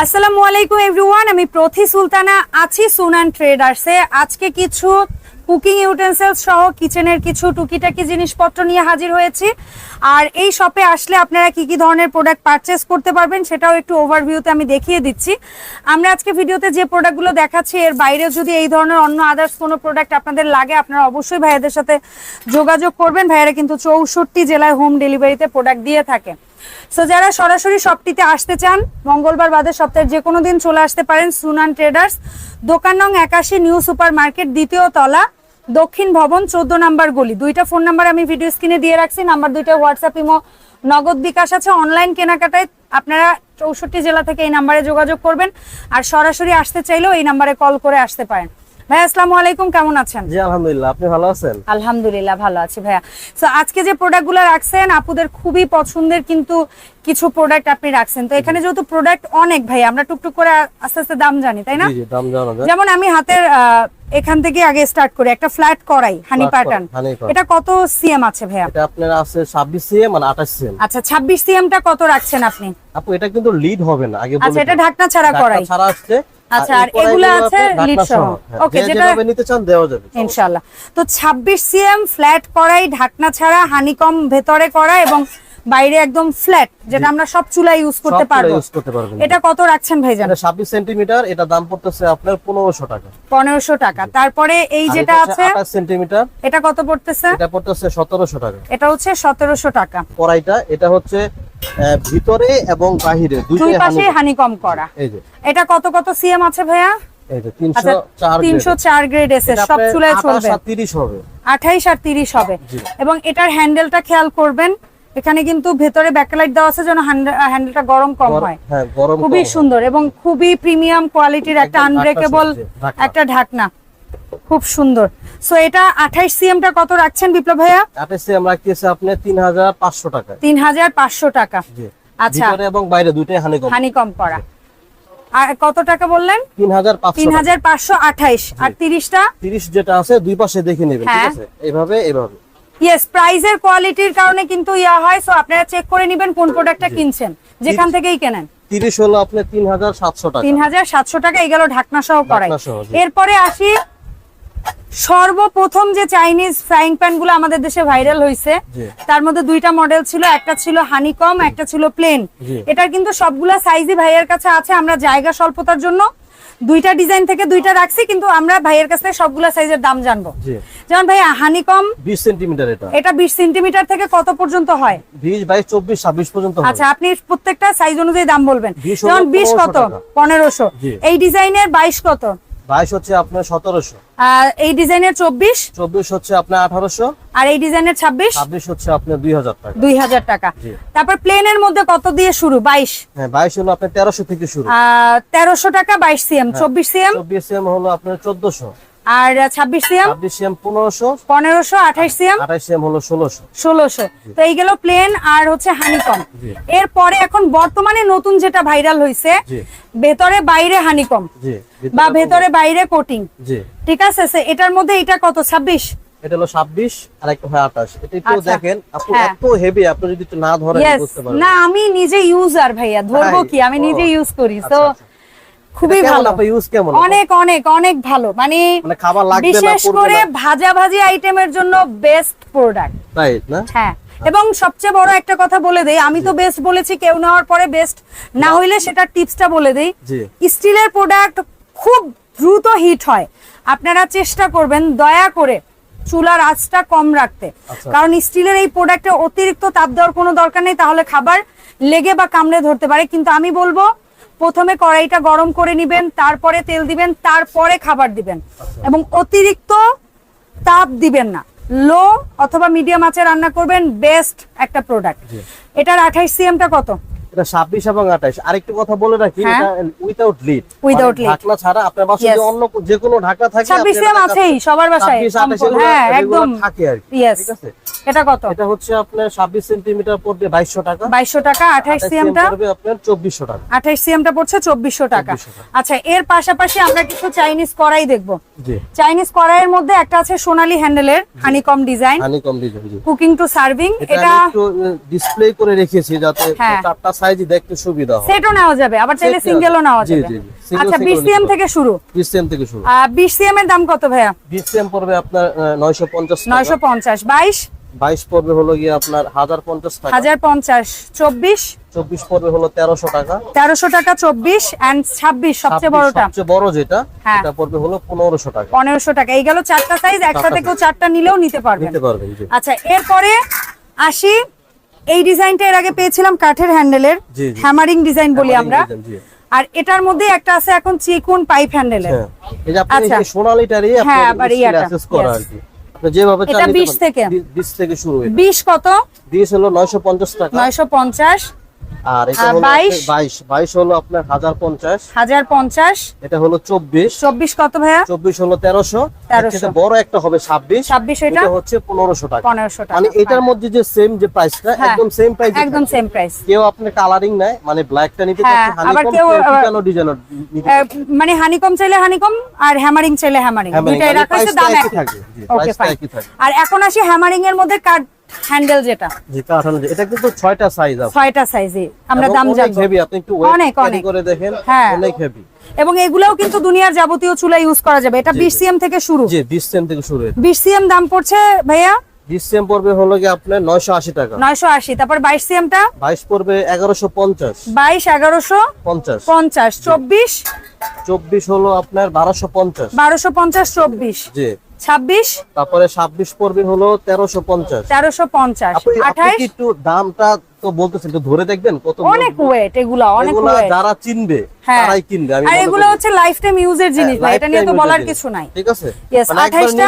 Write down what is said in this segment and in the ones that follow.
আসসালামু আলাইকুম এভরিওয়ান আমি প্রথি সুলতানা, আছি সুনান ট্রেডার্সে আজকে কিছু কুকিং ইউটেন্সিলস সহ কিচেনের কিছু টুকিটাকি জিনিসপত্র নিয়ে হাজির হয়েছি। আর এই শপে আসলে আপনারা কি কি ধরনের প্রোডাক্ট পারচেস করতে পারবেন সেটাও একটু ওভারভিউতে আমি দেখিয়ে দিচ্ছি। আমরা আজকে ভিডিওতে যে প্রোডাক্টগুলো দেখাচ্ছি, এর বাইরেও যদি এই ধরনের অন্য আদার্স কোনো প্রোডাক্ট আপনাদের লাগে, আপনারা অবশ্যই ভাইয়াদের সাথে যোগাযোগ করবেন। ভাইয়ারা কিন্তু চৌষট্টি জেলায় হোম ডেলিভারিতে প্রোডাক্ট দিয়ে থাকে। সো যারা সরাসরি শপটিতে আসতে চান, মঙ্গলবার বাদে সপ্তাহের যে কোনো দিন চলে আসতে পারেন সুনান ট্রেডার্স দোকান নং একাশি নিউ সুপার মার্কেট দ্বিতীয় তলা, দক্ষিণ ভবন, চোদ্দ নাম্বার গলি। দুইটা ফোন নাম্বার আমি ভিডিও স্ক্রিনে দিয়ে রাখছি নাম্বার দুইটা হোয়াটসঅ্যাপ ইমো নগদ বিকাশ আছে। অনলাইন কেনাকাটায় আপনারা চৌষট্টি জেলা থেকে এই নাম্বারে যোগাযোগ করবেন। আর সরাসরি আসতে চাইলেও এই নাম্বারে কল করে আসতে পারেন। ভাই আসসালামু আলাইকুম কেমন আছেন? জি আলহামদুলিল্লাহ আপনি ভালো আছেন? আলহামদুলিল্লাহ ভালো আছি ভাইয়া। সো আজকে যে প্রোডাক্টগুলো রাখছেন আপুদের খুবই পছন্দের কিন্তু কিছু প্রোডাক্ট আপনি রাখছেন। তো এখানে যেহেতু প্রোডাক্ট অনেক ভাই আমরা টুকটুক করে আস্তে আস্তে দাম জানি তাই না? জি জি দাম জানা যায়। যেমন আমি হাতের এখান থেকে আগে স্টার্ট করি একটা ফ্ল্যাট করাই হানি প্যাটার্ন। এটা কত সিএম আছে ভাইয়া? এটা আপনার আছে 26 সিএম মানে 28 সিএম আচ্ছা সিএমটা কত রাখছেন আপনি? আপু এটা কিন্তু লিড হবে না আগে আচ্ছা এটা ঢাকনা ছাড়া করাই ছাড়া আসছে আচ্ছা, আর এগুলা আছে ঢাকনা সহ। হ্যাঁ, Okay, যে যেটা- নিতে চান দেওয়া যাবে। ইনশাল্লাহ তো ছাব্বিশ সিএম ফ্ল্যাট করাই ঢাকনা ছাড়া হানিকম ভেতরে করা এবং বাইরে একদম ফ্ল্যাট যেটা আমরা সব চুলা ইউজ করতে পারব। এটা কত রাখছেন ভাইজান? এটা 26 সেন্টিমিটার এটা দাম পড়তেছে আপনার 1500 টাকা। পনেরোশো টাকা। তারপরে এই যেটা আছে 28 সেন্টিমিটার। এটা কত পড়তেছে? এটা পড়তেছে 1700 টাকা। এটা হচ্ছে সতেরোশো টাকা। কড়াইটা এটা হচ্ছে ভিতরে এবং বাহিরে দুই পাশে হানি হানিকম করা। এই যে। এটা কত কত সিএম আছে ভাইয়া? এই যে 304 তিনশো চার গ্রেড এসে সব চুলায় 28 চলবে। আর 30 হবে। আঠাইশ আর তিরিশ হবে। এবং এটার হ্যান্ডেলটা খেয়াল করবেন এখানে কিন্তু ভেতরে ব্যাকলাইট দেওয়া আছে যেন হ্যান্ডেলটা গরম কম হয়। হ্যাঁ খুবই সুন্দর এবং খুবই প্রিমিয়াম কোয়ালিটির একটা আনব্রেকেবল। একটা ঢাকনা। খুব সুন্দর। সো এটা আঠাইশ সিএমটা কত রাখছেন বিপ্লব ভাইয়া? আঠাশে আমরা রাখতেছি আপনি তিন হাজার পাঁচশো টাকা। তিন হাজার পাঁচশো টাকা। জি। আচ্ছা। ভিতরে এবং বাইরে দুইটাই হানি কম হানি কম করা আর কত টাকা বললেন? তিন হাজার পাঁচশো তিন হাজার পাঁচশো আঠাইশ। আর তিরিশটা? তিরিশ যেটা আছে দুই পাশে দেখে নেবেন ঠিক হ্যাঁ। আছে? এইভাবে এইভাবে ইয়েস প্রাইজের কোয়ালিটির কারণে কিন্তু ইয়া হয় সো আপনারা চেক করে নেবেন কোন প্রোডাক্টটা কিনছেন। যেখান থেকেই কেনেন। তিরিশ হলো আপনি তিন হাজার সাতশো টাকা। তিন হাজার সাতশো টাকা এই গেল ঢাকনা সহ করাই। এরপরে আসি সর্বপ্রথম যে চাইনিজ ফ্রাইং প্যানগুলো আমাদের দেশে ভাইরাল হয়েছে তার মধ্যে দুইটা মডেল ছিল একটা ছিল হানিকম একটা ছিল প্লেন এটার কিন্তু সবগুলা সাইজই ভাইয়ের কাছে আছে আমরা জায়গা স্বল্পতার জন্য দুইটা ডিজাইন থেকে দুইটা রাখছি কিন্তু আমরা ভাইয়ের কাছ থেকে সবগুলা সাইজের দাম জানব। যেমন ভাই হানিকম বিশ সেন্টিমিটার এটা। এটা বিশ সেন্টিমিটার থেকে কত পর্যন্ত হয়? বিশ বাইশ চব্বিশ ছাব্বিশ পর্যন্ত আচ্ছা আপনি প্রত্যেকটা সাইজ অনুযায়ী দাম বলবেন। যেমন বিশ কত? টাকা। পনেরোশো। এই ডিজাইনের বাইশ কত? বাইশ হচ্ছে আপনার সতেরোশো। আর এই ডিজাইনের চব্বিশ? চব্বিশ হচ্ছে আপনার আঠারোশো। আর এই ডিজাইনের ছাব্বিশ? ছাব্বিশ হচ্ছে আপনার দুই হাজার টাকা। দুই হাজার টাকা। তারপর প্লেনের মধ্যে কত দিয়ে শুরু? বাইশ? হ্যাঁ বাইশ হলো আপনার তেরোশো থেকে শুরু। তেরোশো টাকা বাইশ সিএম। হ্যাঁ। চব্বিশ সিএম? চব্বিশ সিএম হলো আপনার চোদ্দশো। আর ছাব্বিশ সিএম? ছাব্বিশ সিএম পনেরোশো। পনেরোশো আঠাইশ সিএম? আঠাশ সিএম হলো ষোলোশো। ষোলোশো। তো এই গেল প্লেন আর হচ্ছে হানিকম। এরপরে এখন বর্তমানে নতুন যেটা ভাইরাল হয়েছে ভেতরে বাইরে হানিকম বা ভেতরে বাইরে কোটিং। ঠিক আছে এটার মধ্যে এটা কত? ছাব্বিশ? এটা হলো ছাব্বিশ আর একটা হয় আঠাশ। এটা একটু আচ্ছা। দেখেন আপনি হ্যাঁ। এত হেভি আপনি যদি একটু না ধরেন বুঝতে পারবেন। না আমি নিজে ইউজার ভাইয়া ধরবো কি? আমি নিজে ইউজ করি। তো আচ্ছা, আচ্ছা। খুবই ভালো। ইউজ কেমন? অনেক অনেক অনেক ভালো। মানে মানে খাবার লাগবে বিশেষ করে ভাজা ভাজি আইটেমের জন্য বেস্ট প্রোডাক্ট তাই না? হ্যাঁ এবং সবচেয়ে বড় একটা কথা বলে দেই আমি তো বেস্ট বলেছি কেউ নেওয়ার পরে বেস্ট না হইলে সেটা টিপসটা বলে দেই। স্টিলের প্রোডাক্ট খুব দ্রুত হিট হয়। আপনারা চেষ্টা করবেন দয়া করে চুলার আঁচটা কম রাখতে। আচ্ছা। কারণ স্টিলের এই প্রোডাক্টে অতিরিক্ত তাপ দেওয়ার কোনো দরকার নেই তাহলে খাবার লেগে বা কামড়ে ধরতে পারে। কিন্তু আমি বলব প্রথমে কড়াইটা গরম করে নিবেন তারপরে তেল দিবেন তারপরে খাবার দিবেন। আচ্ছা। এবং অতিরিক্ত তাপ দিবেন না। লো অথবা মিডিয়াম আঁচে রান্না করবেন বেস্ট একটা প্রোডাক্ট এটার আঠাইশ সিএমটা কত? এটা ছাব্বিশ এবং আঠাশ আরেকটু কথা বলে রাখি হ্যাঁ। এটা উইদাউট লিড lid। ঢাকনা ছাড়া আপনার বাসায় Yes। যে অন্য যে কোনো ঢাকনা থাকে ছাব্বিশ আপনি সিএম এটা আছেই সবার বাসায় 26, 28 হ্যাঁ একদম। থাকে আর কি। ঠিক আছে? এটা কত? এটা হচ্ছে আপনার ছাব্বিশ সেন্টিমিটার পড়বে বাইশশো টাকা। বাইশশো টাকা আঠাইশ 28 সিএমটা পড়বে আপনার চব্বিশশো টাকা। আঠাইশ সিএমটা পড়ছে 2400 টাকা। আচ্ছা এর পাশাপাশি আমরা কিছু চাইনিজ কড়াই দেখব। জি। চাইনিজ কড়াইয়ের মধ্যে একটা আছে সোনালী হ্যান্ডেলের honeycomb design. Honey comb design cooking to serving এটা ডিসপ্লে করে রেখেছি যাতে হ্যাঁ। চারটা সাইজই দেখতে সুবিধা হয়। সেটও নেওয়া যাবে আবার চাইলে সিঙ্গেলও নেওয়া যাবে। জি, জি। আচ্ছা single বিসিএম নিতে থেকে শুরু? বিসিএম থেকে শুরু। বিসিএম এর দাম কত ভাইয়া? বিসিএম পড়বে আপনার নয়শো পঞ্চাশ নয়শো পঞ্চাশ। বাইশ? বাইশ পড়বে হলো গিয়ে আপনার হাজার পঞ্চাশ টাকা। হাজার পঞ্চাশ। চব্বিশ? চব্বিশ পড়বে হলো তেরোশো টাকা। তেরোশো টাকা চব্বিশ অ্যান্ড ছাব্বিশ সবচেয়ে 26 বড়টা? সবচেয়ে বড় যেটা হ্যাঁ। এটা পড়বে হলো পনেরোশো টাকা। পনেরোশো টাকা। এই গেল চারটা সাইজ একসাথে কেউ চারটা নিলেও নিতে পারবেন। নিতে পারবেন জি। আচ্ছা এরপরে আসি এই ডিজাইনটা এর আগে পেয়েছিলাম কাঠের হ্যান্ডেলের। হ্যামারিং ডিজাইন বলি আমরা। আর এটার মধ্যে একটা আছে এখন চিকুন পাইপ হ্যান্ডেলের। হ্যাঁ। আচ্ছা। এই সোনালিটারই হ্যাঁ, আবার ইয়াটা, যেভাবে এটা 20 থেকে? 20 থেকে শুরু এটা বিশ কত? 20 হলো 950 টাকা। নয়শো পঞ্চাশ। আর এটা হলো 22 22 22 হলো আপনার 1050 হাজার পঞ্চাশ। এটা হলো 24 চব্বিশ কত ভাইয়া? 24 হলো 1300 1300 এর থেকে বড় একটা হবে 26 ছাব্বিশ এটা? এটা হচ্ছে 1500 টাকা। পনেরোশো টাকা। মানে এটার মধ্যে যে সেম যে প্রাইসটা হ্যাঁ। একদম সেম প্রাইস একদম সেম প্রাইস কেউ আপনি কালারিং নাই মানে ব্ল্যাকটা নিতে হ্যাঁ, চাচ্ছে হানিকম কেউ, নিতে মানে হানিকম চাইলে হানিকম আর হ্যামারিং চাইলে হ্যামারিং মানে রাখা টা দাম একই একই থাকে, জি, ওকে price টা ফাইন একই থাকে। আর এখন আসি হ্যামারিং এর মধ্যে কাট হ্যান্ডেল যেটা। জি কাঠানো এটা কিন্তু ছয়টা সাইজ আছে। ছয়টা সাইজে আমরা দাম অনেক হেভি আপনি একটু অনেক। করে দেখেন হ্যাঁ। অনেক হেভি এবং এগুলাও কিন্তু দুনিয়ার যাবতীয় চুলা ইউজ করা যাবে। এটা বিশ সিএম থেকে শুরু। জি 20 সেম থেকে শুরু বিশ সিএম দাম পড়ছে ভাইয়া? 20 সেম পড়বে হলো কি আপনার 980 টাকা। নয়শো আশি। তারপর বাইশ সিএমটা 22 পড়বে 1150 বাইশ এগারোশো 50 পঞ্চাশ। চব্বিশ? 24 হলো আপনার 1250 বারোশো পঞ্চাশ চব্বিশ। জি। ছাব্বিশ? তারপরে 26 পড়বে হলো 1350 তেরোশো পঞ্চাশ। আপনি আঠাইশ কি একটু দামটা তো বলতেছেন ধরে দেখবেন কত অনেক ওয়েট এগুলা অনেক যারা চিনবে তারাই কিনবে আমি আর এগুলো হচ্ছে লাইফ টাইম ইউজের জিনিস ভাই এটা নিয়ে তো বলার কিছু নাই। ঠিক আছে? Yes, মানে 28 টা?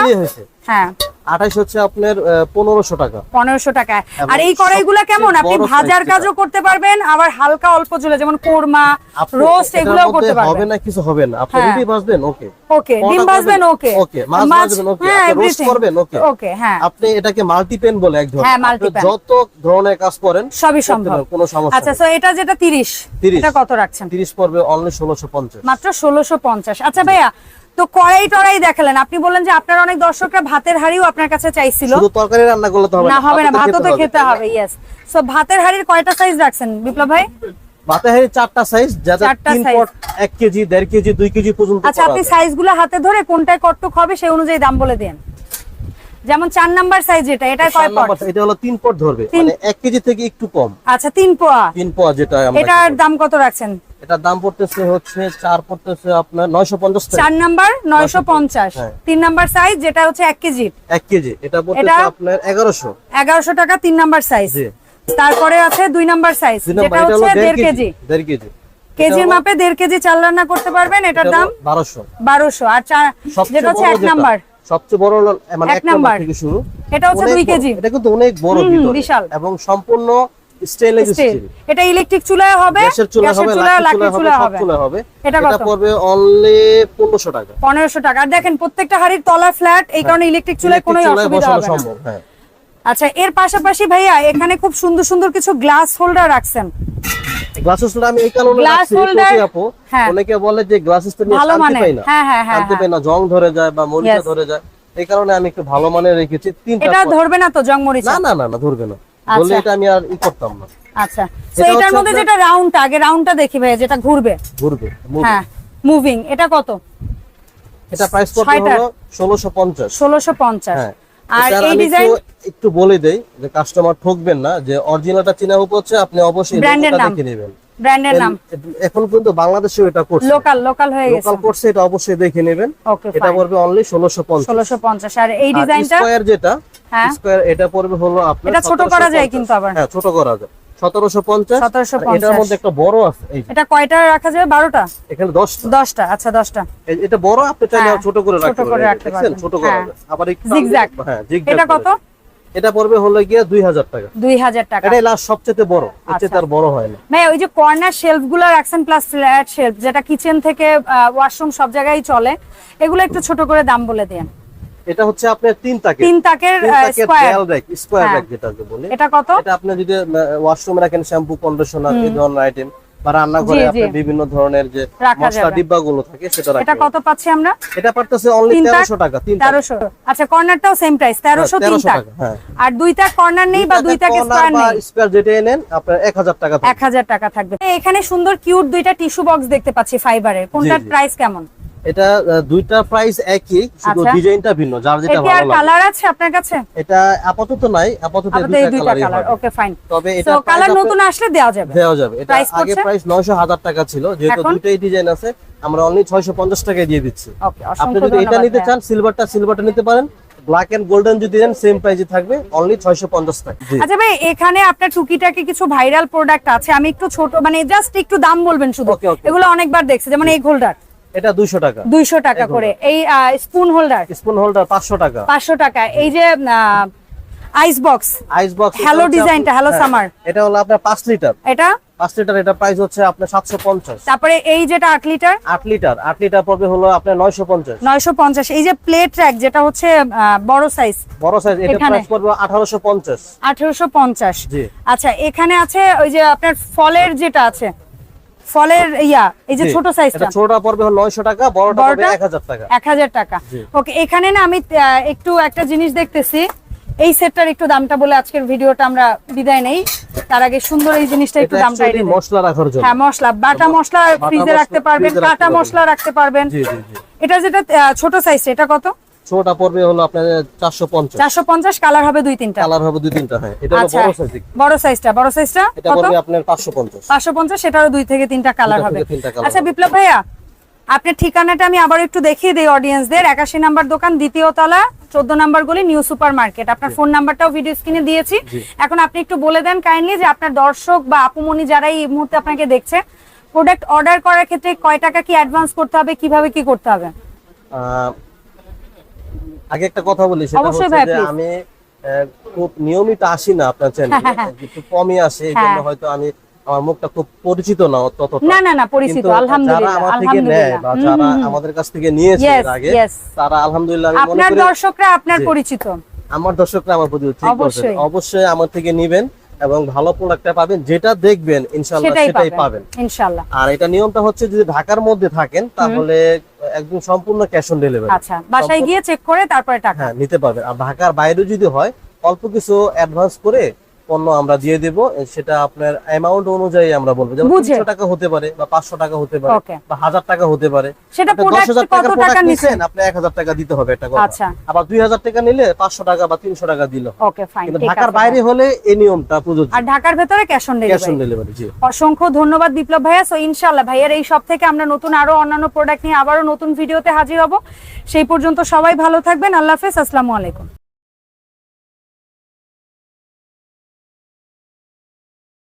হ্যাঁ। 28 হচ্ছে আপনার পনেরোশো টাকা। পনেরোশো টাকা। আর এই কড়াইগুলো কেমন? আপনি ভাজার কাজও করতে পারবেন আবার হালকা অল্প চুলে যেমন কোরমা রোস্ট এগুলোও করতে হবে না কিছু হবে না। আপনি হ্যাঁ। রুটি ভাজবেন ওকে ওকে ডিম ভাজবেন ওকে ওকে মাছ ভাজবেন ওকে হ্যাঁ আপনি রোস্ট everything। করবেন ওকে ওকে হ্যাঁ। আপনি এটাকে মাল্টিপেন বলে এক ধরনের হ্যাঁ, multi-pan। যত ধরনের কাজ করেন সবই সম্ভব। কোনো সমস্যা আচ্ছা তো এটা যেটা তিরিশ 30 এটা কত রাখছেন? 30 পড়বে অনলি 1650 মাত্র ষোলোশো পঞ্চাশ। আচ্ছা ভাইয়া তো কড়াই টড়াই দেখালেন। আপনি বললেন যে আপনার অনেক দর্শকরা ভাতের হাড়িও আপনার কাছে চাইছিল। শুধু তরকারি রান্না করলে তো হবে না হবে না ভাতও তো খেতে হবে। ইয়েস সো ভাতের হাড়ির কয়টা সাইজ রাখছেন বিপ্লব ভাই? ভাতে হাঁড়ি চারটা সাইজ যাতে তিন পট এক কেজি দেড় কেজি দুই কেজি পর্যন্ত আচ্ছা আপনি সাইজগুলো হাতে ধরে কোনটায় হবে সেই অনুযায়ী দাম বলে দেন। যেমন চার নাম্বার সাইজ এটা এটা কয় পট? এটা হলো তিন পট ধরবে মানে এক কেজি থেকে একটু কম। আচ্ছা তিন পোয়া তিন পোয়া যেটা আমরা এটার দাম কত রাখছেন? এটার দাম পড়তেছে হচ্ছে চার পড়তেছে আপনার নয়শো পঞ্চাশ টাকা। চার নাম্বার নয়শো পঞ্চাশ। হ্যাঁ। তিন নাম্বার সাইজ যেটা হচ্ছে এক কেজি। এক কেজি। এটা পড়তেছে আপনার এগারোশো। এগারোশো টাকা তিন নাম্বার সাইজ তারপরে আছে দুই নাম্বার সাইজ যেটা এটা হচ্ছে দেড় কেজি দেড় কেজি। কেজির মাপে দেড় কেজি চাল রান্না করতে পারবেন এটার দাম বারোশো। বারোশো। আর যেটা হচ্ছে এক নাম্বার। সবচেয়ে বড় মানে এক নাম্বার নাম্বার। থেকে শুরু। এটা হচ্ছে দুই। কেজি। এটা কিন্তু অনেক বড় বিশাল। এবং সম্পূর্ণ স্টেনলেস স্টিল স্টিল এটা ইলেকট্রিক চুলায় হবে গ্যাসের চুলা হবে চুলা লাকড়ির লাকড়ির চুলা চুলা হবে সব হবে। এটা এটা পড়বে অনলি 1500 টাকা। পনেরোশো টাকা। আর দেখেন প্রত্যেকটা হাড়ির তলা ফ্ল্যাট এই কারণে ইলেকট্রিক চুলায় কোনো অসুবিধা হবে না। হ্যাঁ। আচ্ছা এর পাশাপাশি ভাইয়া এখানে খুব সুন্দর সুন্দর কিছু গ্লাস হোল্ডার রাখছেন। গ্লাস হোল্ডার আমি এই কারণে রাখছি আপু হ্যাঁ। অনেকে বলে যে গ্লাস হোল্ডার নিয়ে ভালো শান্তি মানের, পাই না। হ্যাঁ, হ্যাঁ, শান্তি। পাই না জং ধরে যায় বা মরিচা ধরে যায়। এই কারণে আমি একটু ভালো মানের রেখেছি তিনটা এটা ধরবে না তো জং মরিচা? না না না না ধরবে না। আচ্ছা। বললে এটা আমি আর ই করতাম না। আচ্ছা। তো এটার মধ্যে যেটা রাউন্ডটা আগে রাউন্ডটা দেখি ভাইয়া যেটা ঘুরবে। ঘুরবে। হ্যাঁ মুভিং এটা কত? এটা প্রাইস ছয়টা। হলো 1650 ষোলোশো পঞ্চাশ। হ্যাঁ। আর এই ডিজাইন একটু- বলে দেই যে কাস্টমার ঠকবেন না যে অরিজিনালটা চিনা হচ্ছে আপনি অবশ্যই লোগোটা নাম। দেখে নেবেন। ব্র্যান্ডের নাম। এখন কিন্তু বাংলাদেশেও এটা করছে। লোকাল লোকাল হয়ে গেছে। লোকাল করছে এটা অবশ্যই দেখে নেবেন। এটা পড়বে অনলি 1650 ষোলোশো পঞ্চাশ। আর এই ডিজাইনটা স্কয়ার যেটা স্কয়ার এটা পড়বে হলো আপনার এটা ছোট করা যায় কিন্তু আবার। হ্যাঁ ছোট করা যায়। 1750 1750 এটার মধ্যে একটা বড় আছে এই এটা কয়টা রাখা যাবে? বারোটা? এখানে 10টা দশটা আচ্ছা দশটা। এই- এটা বড় আপনি চাইলে ছোট করে রাখতে পারেন। রাখতে দেখছেন? পারবেন। ছোট করা। যায় আবার একটু Zigzag। হ্যাঁ zigzag এটা কত? এটা পড়বে হলো গিয়ে 2000 টাকা। লাস্ট সবচেয়ে বড়। আচ্ছা। তার বড় হয় না। ভাই ওই যে কর্নার রাখছেন প্লাস ফ্ল্যাট শেলফ যেটা কিচেন থেকে ওয়াশরুম সব জায়গায় চলে এগুলো একটু ছোট করে দাম বলে দেন। এটা হচ্ছে আপনার তিন তাকে তিন তাকের স্কোয়ার স্কোয়ার হ্যাঁ। ব্যাগ যেটাকে বলে। এটা কত? এটা আপনি যদি ওয়াশরুমে রাখেন শ্যাম্পু কন্ডিশনার এই ধরনের আইটেম বা রান্নাঘরে জি। বিভিন্ন ধরনের যে মশলা থাকে সেটা এটা কত পাচ্ছি আমরা? এটা পারতেছে অনলি তিনটা? তেরোশো টাকা তিনটা তেরোশো। আচ্ছা কর্নারটাও সেম প্রাইস তেরোশো হ্যাঁ, 1300 তিনটা টাকা, হ্যাঁ। আর দুইটা কর্নার নেই বা দুইটাকে স্কোয়ার নেই? স্কোয়ার যেটা নেন আপনার এক হাজার টাকা থাকবে। এক হাজার টাকা থাকবে। এখানে সুন্দর কিউট দুইটা টিস্যু বক্স দেখতে পাচ্ছি ফাইবারের কোনটার প্রাইস কেমন? এটা দুইটা প্রাইস একই শুধু আচ্ছা। ডিজাইনটা ভিন্ন যার যেটা ভালো লাগে। কালার আছে আপনার কাছে? এটা আপাতত নাই আপাতত দুইটা কালার ওকে ফাইন তবে এটা কালার নতুন আসলে দেওয়া যাবে। দেওয়া যাবে। এটা আগে প্রাইস নয়শো হাজার টাকা ছিল যেহেতু দুইটাই ডিজাইন আছে আমরা অনলি ছয়শো পঞ্চাশ টাকায় দিয়ে দিচ্ছি। ওকে আপনি যদি এটা নিতে চান সিলভারটা সিলভারটা নিতে পারেন। ব্ল্যাক এন্ড গোল্ডেন যদি নেন সেম প্রাইসে থাকবে অনলি ছয়শো পঞ্চাশ টাকা। জি। আচ্ছা ভাই এখানে আপনার টুকিটাকে কিছু ভাইরাল প্রোডাক্ট আছে। আমি একটু ছোট মানে জাস্ট একটু দাম বলবেন শুধু. এগুলো অনেকবার দেখছি যেমন এই হোল্ডার এটা দুইশো টাকা। দুইশো টাকা করে। এই স্পুন হোল্ডার স্পুন হোল্ডার পাঁচশো টাকা। পাঁচশো টাকা। এই যে ice box ice box Hello ডিজাইনটা, Hello summer। এটা হলো আপনার পাঁচ লিটার। এটা? পাঁচ লিটার এটা প্রাইস হচ্ছে আপনার সাতশো পঞ্চাশ। তারপরে এই যেটা আট লিটার? আট লিটার। আট লিটার পড়বে হলো আপনার নয়শো পঞ্চাশ। নয়শো পঞ্চাশ। এই যে প্লেট ট্র্যাক যেটা হচ্ছে বড় সাইজ বড় সাইজ এটা প্রাইস পড়বে আঠারোশো পঞ্চাশ। আঠেরোশো পঞ্চাশ। জি। আচ্ছা এখানে আছে ওই যে আপনার ফলের যেটা আছে ফলের ইয়া এই যে ছোট সাইজটা এটা ছোটটা পড়বে হলো নয়শো টাকা বড়টা পড়বে বড়টা? এক হাজার টাকা। এক হাজার টাকা। ওকে এখানে না আমি একটু একটা জিনিস দেখতেছি। এই সেটটার একটু দামটা বলে আজকের ভিডিওটা আমরা বিদায় নেই। তার আগে সুন্দর এই জিনিসটা একটু এটা দামটা actually মশলা রাখার জন্য। হ্যাঁ মশলা। বাটা মশলা ফ্রিজে রাখতে পারবেন কাটা মশলা রাখতে পারবেন। এটা যেটা ছোট সাইজ এটা কত? ছোটটা পড়বে হলো আপনার চারশো পঞ্চাশ। চারশো পঞ্চাশ কালার হবে দুই তিনটা। কালার হবে দুই তিনটা হ্যাঁ। এটা হলো আচ্ছা বড় সাইজ বড় সাইজটা বড় সাইজটা এটা পড়বে আপনার পাঁচশো পঞ্চাশ। পাঁচশো পঞ্চাশ সেটারও দুই থেকে তিনটা কালার হবে। আচ্ছা বিপ্লব ভাইয়া আপনার ঠিকানাটা আমি আবার একটু দেখিয়ে দিই অডিয়েন্সদের একাশি নাম্বার দোকান দ্বিতীয় তলা চোদ্দ নাম্বার গলি নিউ সুপার মার্কেট আপনার ফোন নাম্বারটাও ভিডিও স্ক্রিনে দিয়েছি। এখন আপনি একটু বলে দেন কাইন্ডলি যে আপনার দর্শক বা আপুমনি যারা এই মুহূর্তে আপনাকে দেখছে প্রোডাক্ট অর্ডার করার ক্ষেত্রে কয় টাকা কি অ্যাডভান্স করতে হবে কীভাবে কি করতে হবে? আগে একটা কথা বলি সেটা হচ্ছে যে আমি খুব নিয়মিত আসি না আপনার চ্যানেলে একটু কমই আসে এই জন্য হ্যাঁ। হয়তো আমি আমার মুখটা খুব পরিচিত না ততটা। না না না পরিচিত আলহামদুলিল্লাহ আমার থেকে নেয় বা যারা। আমাদের কাছ থেকে নিয়েছে এর আগে তারা আলহামদুলিল্লাহ আমি মনে আপনার দর্শকরা আপনার পরিচিত। আমার দর্শকরা আমার প্রতি ঠিক। অবশ্যই আমার থেকে নিবেন। এবং ভালো প্রোডাক্টটা পাবেন যেটা দেখবেন ইনশাআল্লাহ সেটাই পাবেন ইনশাআল্লাহ। ইনশাল্লাহ আর এটা নিয়মটা হচ্ছে যদি ঢাকার মধ্যে থাকেন তাহলে একদম সম্পূর্ণ ক্যাশ অন ডেলিভারি আচ্ছা বাসায় গিয়ে চেক করে তারপরে টাকা। হ্যাঁ নিতে পারবেন। আর ঢাকার বাইরে যদি হয় অল্প কিছু অ্যাডভান্স করে পণ্য আমরা দিয়ে দেব সেটা আপনার অ্যামাউন্ট অনুযায়ী আমরা বলব। যেমন। তিনশো টাকা হতে পারে বা পাঁচশো টাকা হতে পারে বা হাজার টাকা হতে পারে। সেটা আপনি product 10,000 কত টাকার টাকা product নিচ্ছেন? আপনি এক হাজার টাকা দিতে হবে একটা কথা। আচ্ছা। আবার দুই হাজার টাকা নিলে পাঁচশো টাকা বা তিনশো টাকা দিল। কিন্তু ঢাকার বাইরে হলে এই নিয়মটা প্রযোজ্য। আর ঢাকার ভেতরে cash on cash on delivery delivery জি। অসংখ্য ধন্যবাদ বিপ্লব ভাইয়া। সো ইনশাআল্লাহ ভাইয়ের এই সব থেকে আমরা নতুন আরও অন্যান্য প্রোডাক্ট নিয়ে আবারও নতুন ভিডিওতে হাজির হব। সেই পর্যন্ত সবাই ভালো থাকবেন। আল্লাহ হাফেজ। আসসালামু আলাইকুম।